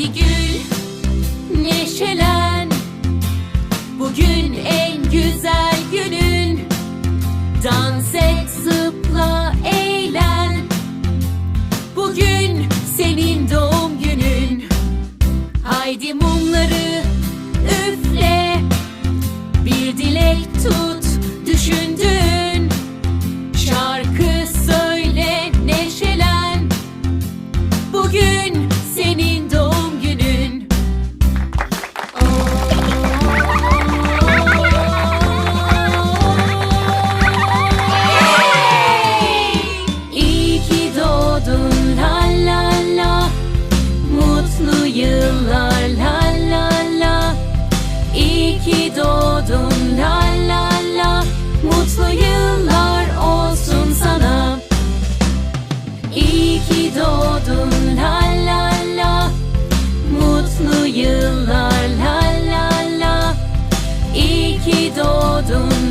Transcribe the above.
Haydi gül, neşelen. Bugün en güzel günün. Dans et, zıpla, eğlen. Bugün senin doğum günün. Haydi mumları üfle. Bir dilek tut düşündüğün olsun Mutlu yıllar la la la. İyi ki doğdun.